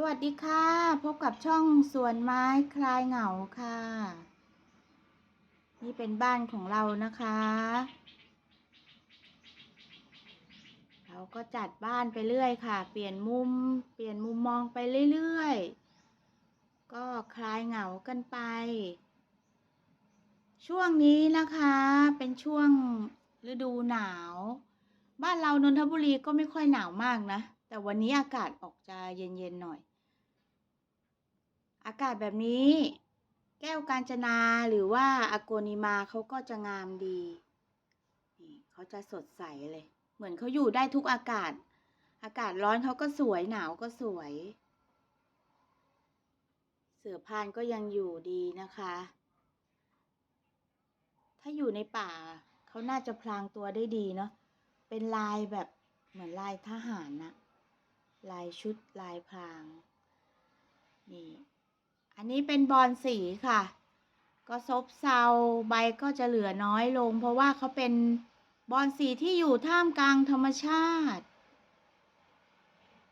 สวัสดีค่ะ พบกับช่องสวนไม้คลายเหงาค่ะ นี่เป็นบ้านของเรานะคะ เราก็จัดบ้านไปเรื่อยค่ะ เปลี่ยนมุม เปลี่ยนมุมมองไปเรื่อยๆ ก็คลายเหงากันไป ช่วงนี้นะคะเป็นช่วงฤดูหนาว บ้านเรานนทบุรีก็ไม่ค่อยหนาวมากนะ แต่วันนี้อากาศออกจะเย็นๆหน่อย อากาศแบบนี้ แก้วกาญจนาหรือว่าอโกนิมาเขาก็จะงามดีนี่เขาจะสดใสเลย เหมือนเขาอยู่ได้ทุกอากาศ อากาศร้อนเขาก็สวยหนาวก็สวย เสือพานก็ยังอยู่ดีนะคะ ถ้าอยู่ในป่าเขาน่าจะพลางตัวได้ดีเนาะเป็นลายแบบเหมือนลายทหารนะ ลายชุดลายพราง นี่ อันนี้เป็นบอลสีค่ะ ก็ซบเซาใบก็จะเหลือน้อยลง เพราะว่าเขาเป็นบอลสีที่อยู่ท่ามกลางธรรมชาติ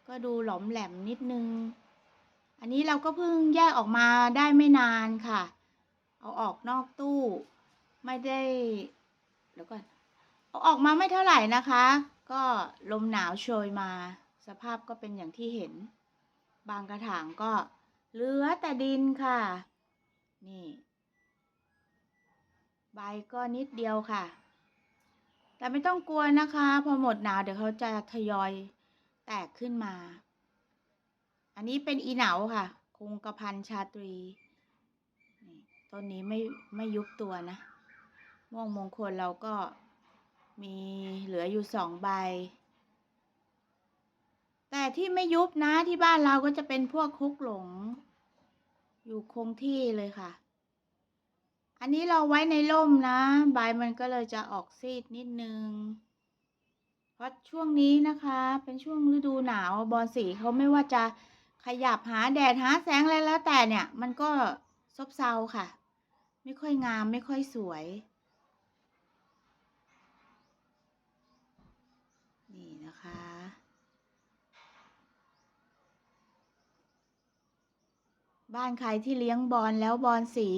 ก็ดูหลอมแหลมนิดนึง อันนี้เราก็เพิ่งแยกออกมาได้ไม่นานค่ะ เอาออกนอกตู้ ไม่ได้เดี๋ยวก่อนเอาออกมาไม่เท่าไหร่นะคะ ก็ลมหนาวโชยมา สภาพก็เป็นอย่างที่เห็น บางกระถางก็เหลือแต่ดินค่ะ นี่ ใบก็นิดเดียวค่ะ แต่ไม่ต้องกลัวนะคะ พอหมดหนาวเดี๋ยวเขาจะทยอยแตกขึ้นมา อันนี้เป็นอีเหนาค่ะ คงกระพันชาตรีต้นนี้ไม่ไม่ยุบตัวนะ ม่วงมงคลเราก็มีเหลืออยู่สองใบ แต่ที่ไม่ยุบนะที่บ้านเราก็จะเป็นพวกคุกหลง อยู่คงที่เลยค่ะ อันนี้เราไว้ในร่มนะ ใบมันก็เลยจะออกซีดนิดนึง เพราะช่วงนี้นะคะ เป็นช่วงฤดูหนาวบอลสีเขาไม่ว่าจะขยับหาแดดหาแสงอะไรแล้วแต่เนี่ย มันก็ซบเซาค่ะ ไม่ค่อยงามไม่ค่อยสวยนี่นะคะ บ้านใครที่เลี้ยงบอลแล้วบอลสี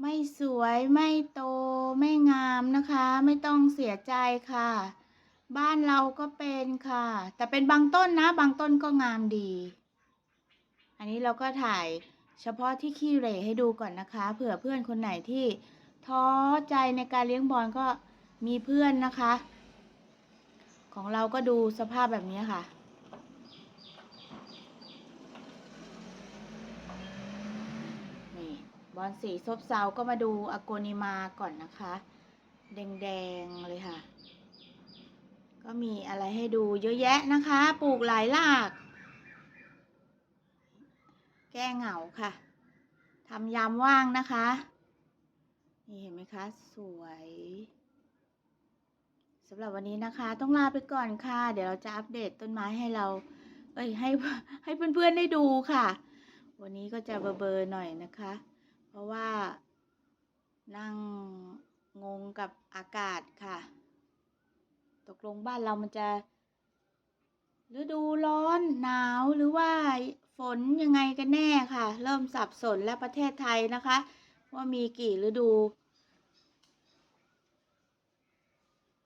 ไม่สวยไม่โตไม่งามนะคะ ไม่ต้องเสียใจค่ะ บ้านเราก็เป็นค่ะ แต่เป็นบางต้นนะ บางต้นก็งามดี อันนี้เราก็ถ่ายเฉพาะที่ขี้เหร่ให้ดูก่อนนะคะ เผื่อเพื่อนคนไหนที่ท้อใจในการเลี้ยงบอลก็มีเพื่อนนะคะ ของเราก็ดูสภาพแบบนี้ค่ะ นี่ บอลสีซบเซาก็มาดูอโกนิมาก่อนนะคะ แดงๆเลยค่ะ ก็มีอะไรให้ดูเยอะแยะนะคะ ปลูกหลายหลาก แก้เหงาค่ะทำยามว่างนะคะ นี่เห็นไหมคะ สวยสำหรับวันนี้นะคะ ต้องลาไปก่อนค่ะ เดี๋ยวเราจะอัปเดตต้นไม้ให้เรา เอ้ยให้ให้เพื่อนๆได้ดูค่ะ วันนี้ก็จะเบอร์ๆหน่อยนะคะ เพราะว่า นั่งงงกับอากาศค่ะ ตกลงบ้านเรามันจะฤดูร้อนหนาวหรือว่าฝนยังไงกันแน่ค่ะ เริ่มสับสนและประเทศไทยนะคะ ว่ามีกี่ฤดู